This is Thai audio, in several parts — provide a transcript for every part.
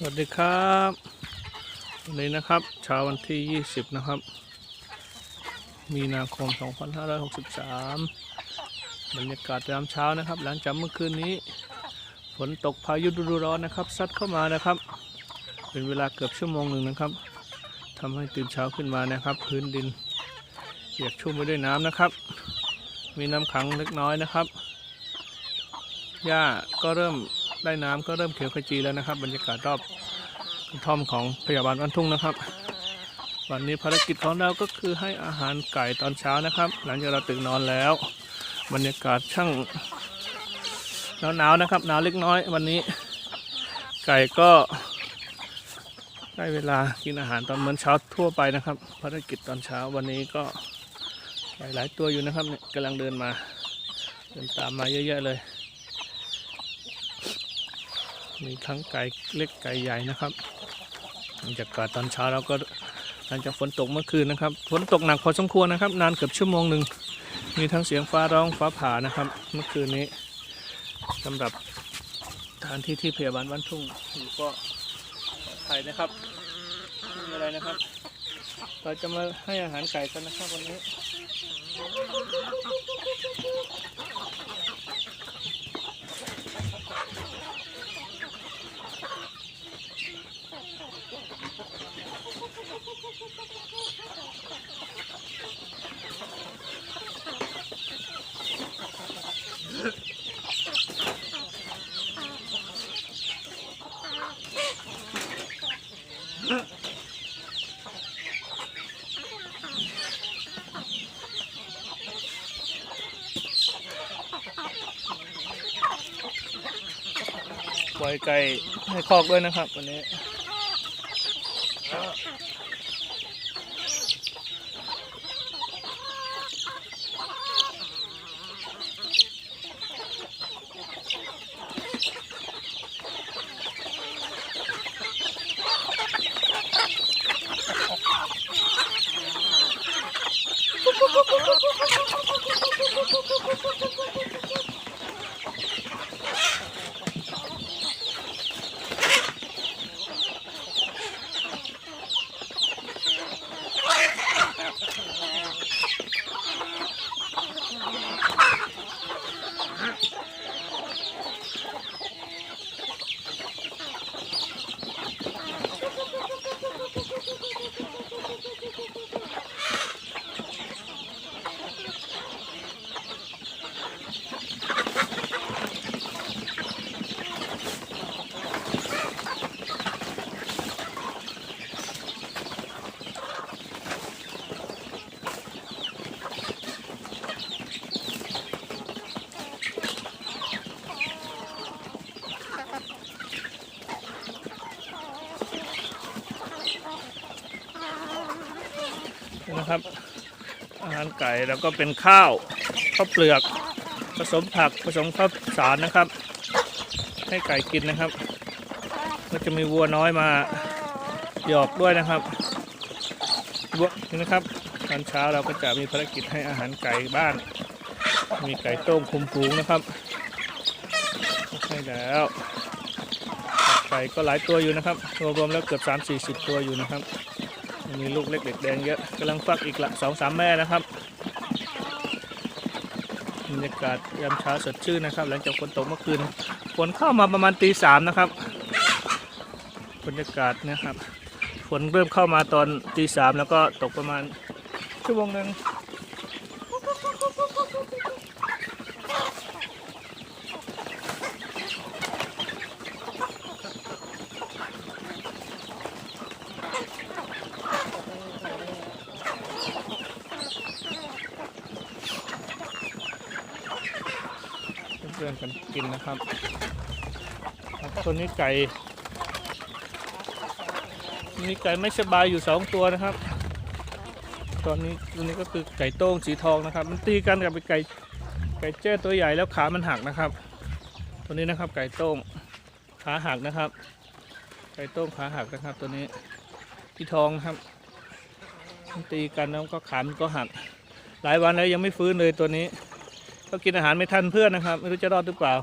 สวัสดีครับวันนี้นะครับเช้าวันที่ 20 นะครับ มีนาคม 2563 บรรยากาศยามเช้านะครับ หลังจากเมื่อคืนนี้ ฝนตกพายุฤดูร้อนนะครับซัดเข้ามานะครับ เป็นเวลาเกือบชั่วโมงหนึ่งนะครับทำให้ตื่นเช้าขึ้นมานะครับ พื้นดินเปียกชุ่มไปด้วยน้ำนะครับ มีน้ำขังเล็กน้อยนะครับหญ้าก็เริ่ม ได้น้ำก็เริ่มเขียวขจีแล้วนะครับ บรรยากาศรอบกระท่อมของพยาบาลวันทุ่งนะครับ วันนี้ภารกิจของเราก็คือให้อาหารไก่ตอนเช้านะครับ หลังจากเราตื่นนอนแล้ว บรรยากาศช่างหนาวๆนะครับหนาวเล็กน้อยวันนี้ ไก่ก็ได้เวลากินอาหารตอนเหมือนเช้าทั่วไปนะครับ ภารกิจตอนเช้าวันนี้ก็ไก่หลายตัวอยู่นะครับเนี่ยกำลังเดินมาเดินตามมาเยอะๆเลย มีทั้งไก่เล็กไก่ใหญ่นะครับบรรยากาศตอนเช้าเราก็หลังจากฝนตกเมื่อคืนนะครับ ฝนตกหนักพอสมควรนะครับ นานเกือบชั่วโมงหนึ่งมีทั้งเสียงฟ้าร้องฟ้าผ่านะครับ เมื่อคืนนี้สำหรับสถานที่ที่พยาบาลบ้านทุ่งอยู่ก็ปลอดภัยนะครับไม่มีอะไรนะครับ เราจะมาให้อาหารไก่กันนะครับวันนี้ ปล่อยไก่ให้คอกด้วยนะครับวันนี้ นะครับ อาหารไก่แล้วก็เป็นข้าวข้าวเปลือก ผสมผักผสมข้าวสารนะครับ ให้ไก่กินนะครับก็จะมีวัวน้อยมาหยอกด้วยนะครับวัวนี่นะครับตอนเช้าเราก็จะมีภารกิจให้อาหารไก่บ้าน มีไก่ต้มคุมฝูงนะครับให้แล้วไก่ก็หลายตัวอยู่นะครับรวมๆแล้วเกือบ3 40 ตัวอยู่นะครับ มีลูกเล็กเด็กแดงเยอะกำลังฟักอีกละสองสามแม่นะครับบรรยากาศยามเช้าสดชื่นนะครับ หลังจากฝนตกเมื่อคืนฝนเข้ามาประมาณตีสามนะครับบรรยากาศเนะครับฝนเริ่มเข้ามาตอนตีสามแล้วก็ตกประมาณชั่วโมงหนึ่ง พื่อนกันกินนะครับตัวนี้ไก่มีไก่ไม่สบายอยู่สองตัวนะครับ ตอนนี้ตัวนี้ก็คือไก่โต้งสีทองนะครับ มันตีกันกับไก่ไก่แจ้ตัวใหญ่แล้วขามันหักนะครับ ตัวนี้นะครับไก่โต้งขาหักนะครับ ไก่โต้งขาหักนะครับ ตัวนี้ที่ทองนะครับ มันตีกันแล้วก็ขามันก็หัก หลายวันแล้วยังไม่ฟื้นเลยตัวนี้ ก็กินอาหารไม่ทันเพื่อนนะครับ ไม่รู้จะรอดหรือเปล่า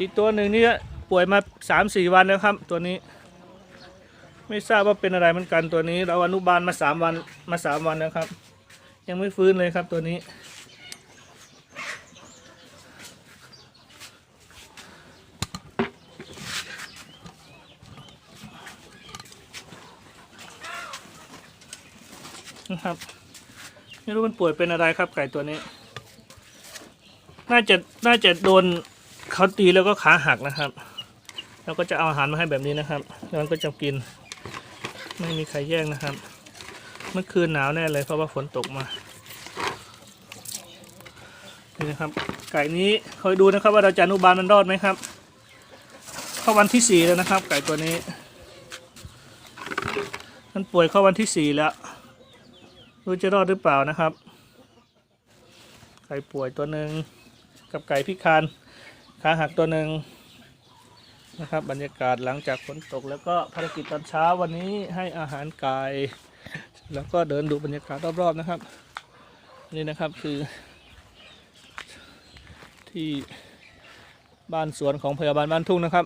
อีกตัวหนึ่งนี่ป่วยมา3-4วันแล้วครับ ตัวนี้ ไม่ทราบว่าเป็นอะไรเหมือนกันตัวนี้ เราอนุบาลมาสามวันมาสามวันแล้วครับ ยังไม่ฟื้นเลยครับตัวนี้ นะครับ ไม่รู้มันป่วยเป็นอะไรครับไก่ตัวนี้ น่าจะน่าจะโดนเขาตีแล้วก็ขาหักนะครับเราก็จะเอาอาหารมาให้แบบนี้นะครับแล้วมันก็จะกิน ไม่มีใครแย่งนะครับ เมื่อคืนหนาวแน่เลยเพราะว่าฝนตกมานี่นะครับ ไก่นี้คอยดูนะครับ ว่าเราจะอนุบาลมันรอดไหมครับ เข้าวันที่สี่แล้วนะครับ ไก่ตัวนี้ มันป่วยเข้าวันที่สี่แล้วรู้จะรอดหรือเปล่านะครับ ไก่ป่วยตัวหนึ่ง กับไก่พิการขาหักตัวหนึ่งนะครับ บรรยากาศหลังจากฝนตก แล้วก็ภารกิจตอนเช้าวันนี้ให้อาหารไก่แล้วก็เดินดูบรรยากาศรอบๆนะครับ นี่นะครับคือ ที่บ้านสวนของพยาบาลบ้านทุ่งนะครับ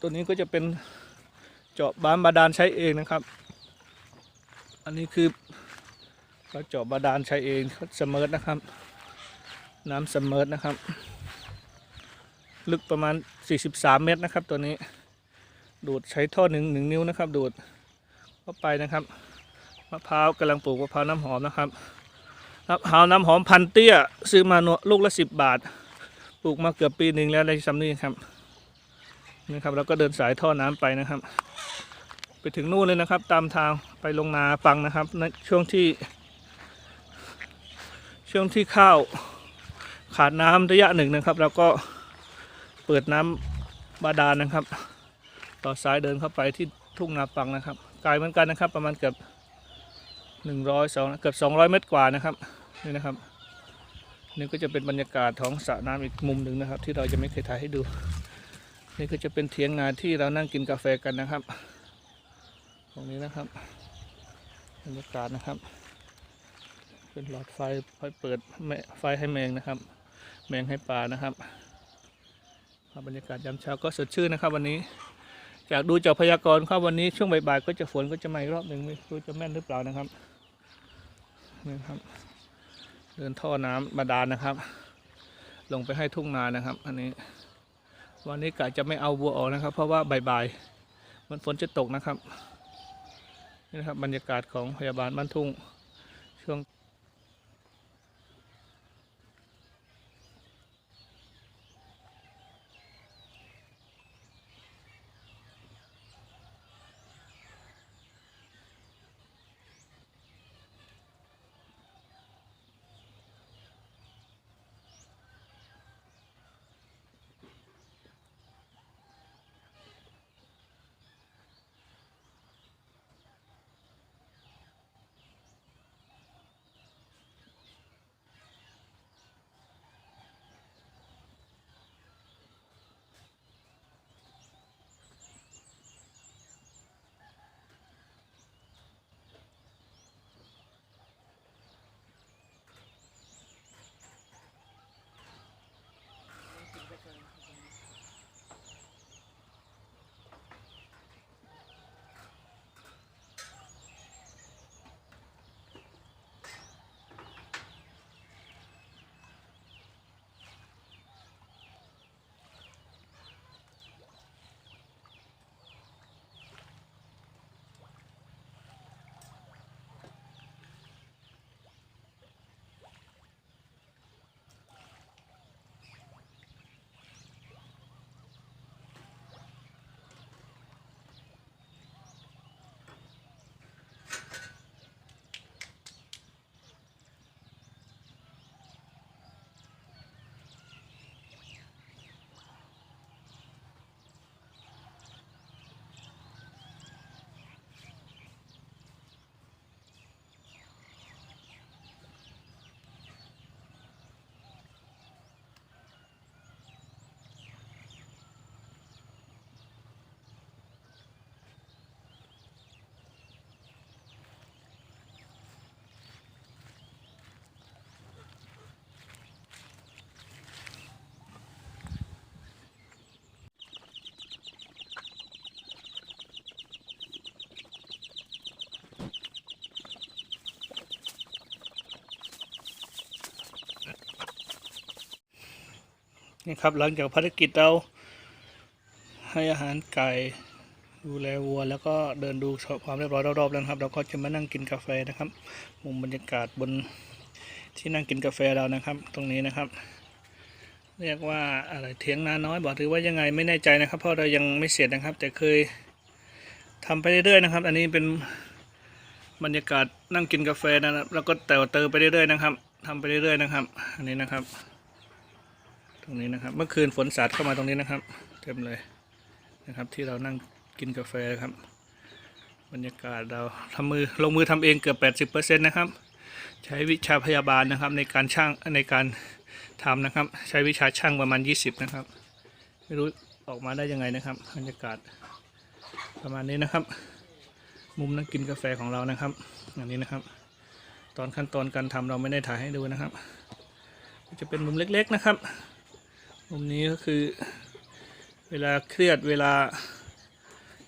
ตัวนี้ก็จะเป็นเจาะบ้านบาดาลใช้เองนะครับ อันนี้คือเราเจาะบาดาลใช้เองเสมอนะครับ น้ำเสมอนะครับ ลึกประมาณ 43 เมตรนะครับ ตัวนี้ ดูดใช้ท่อหนึ่งหนึ่งนิ้วนะครับ ดูดเข้าไปนะครับมะพร้าวกำลังปลูกมะพร้าวน้ำหอมนะครับมะพร้าวน้ำหอมพันเตี้ย ซื้อมาหนลูกละ 10 บาท ปลูกมาเกือบปีหนึ่งแล้วในซัมนี่ครับนี่ครับเราก็เดินสายท่อน้ำไปนะครับ ไปถึงนู่นเลยนะครับ ตามทางไปลงนาปังนะครับในช่วงที่ช่วงที่ข้าว ขาดน้ำระยะหนึ่งนะครับเราก็เปิดน้ำบาดาลนะครับ ต่อสายเดินเข้าไปที่ทุ่งนาปังนะครับไกลเหมือนกันนะครับ ประมาณเกือบหนึ่งร้อยสองเกือบสองร้อยเมตรกว่านะครับนี่นะครับนี่ก็จะเป็นบรรยากาศของสระน้ำอีกมุมหนึ่งนะครับ ที่เราจะไม่เคยถ่ายให้ดู นี่ก็จะเป็นเทียงนาที่เรานั่งกินกาแฟกันนะครับ ตรงนี้นะครับบรรยากาศนะครับ เป็นหลอดไฟไฟเปิดไฟให้แมงนะครับ แมงให้ปลานะครับบรรยากาศยามเช้าก็สดชื่นนะครับ วันนี้ จากดูจากพยากรณ์ครับวันนี้ช่วงบ่ายๆก็จะฝนก็จะมาอีกรอบหนึ่งไม่รู้จะแม่นหรือเปล่านะครับนี่ครับ เดินท่อน้ำบาดาลนะครับ ลงไปให้ทุ่งนานะครับ อันนี้ วันนี้กะจะไม่เอาบัวออกนะครับ เพราะว่าบ่ายๆมันฝนจะตกนะครับนี่นะครับบรรยากาศของพยาบาลบ้านทุ่งช่วง นี่ครับหลังจากภารกิจเราให้อาหารไก่ดูแลวัว แล้วก็เดินดูความเรียบร้อยรอบๆแล้วครับ เราก็จะมานั่งกินกาแฟนะครับ มุมบรรยากาศบนที่นั่งกินกาแฟเรานะครับ ตรงนี้นะครับ เรียกว่าอะไรเถียงนาน้อยบอกหรือว่ายังไงไม่แน่ใจนะครับ เพราะเรายังไม่เสร็จนะครับ แต่เคยทำไปเรื่อยๆนะครับ อันนี้เป็นบรรยากาศนั่งกินกาแฟนะครับแล้วก็แต่วเติมไปเรื่อยๆนะครับทำไปเรื่อยๆนะครับ อันนี้นะครับ ตรงนี้นะครับ เมื่อคืนฝนสาดเข้ามาตรงนี้นะครับ เต็มเลยนะครับ ที่เรานั่งกินกาแฟครับ บรรยากาศเราทำมือลงมือทำเองเกือบ80%นะครับ ใช้วิชาพยาบาลนะครับในการช่างในการทำนะครับ ใช้วิชาช่างประมาณ 20 นะครับ ไม่รู้ออกมาได้ยังไงนะครับ บรรยากาศประมาณนี้นะครับ มุมนั่งกินกาแฟของเรานะครับ อันนี้นะครับ ตอนขั้นตอนการทำเราไม่ได้ถ่ายให้ดูนะครับ จะเป็นมุมเล็กๆนะครับ มุมนี้ก็คือเวลาเครียดเวลา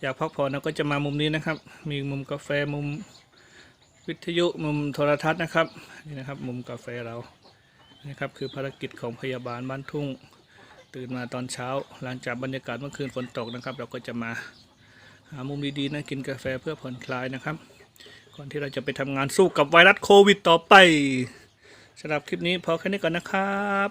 อยากพักผ่อนเราก็จะมามุมนี้นะครับ มีมุมกาแฟมุมวิทยุมุมโทรทัศน์นะครับนี่นะครับ มุมกาแฟเรานะครับคือภารกิจของพยาบาลบ้านทุ่ง ตื่นมาตอนเช้า หลังจากบรรยากาศเมื่อคืนฝนตกนะครับ เราก็จะมาหามุมดีๆนั่งกินกาแฟเพื่อผ่อนคลายนะครับ ก่อนที่เราจะไปทำงานสู้กับไวรัสโควิดต่อไปสำหรับคลิปนี้พอแค่นี้ก่อนนะครับ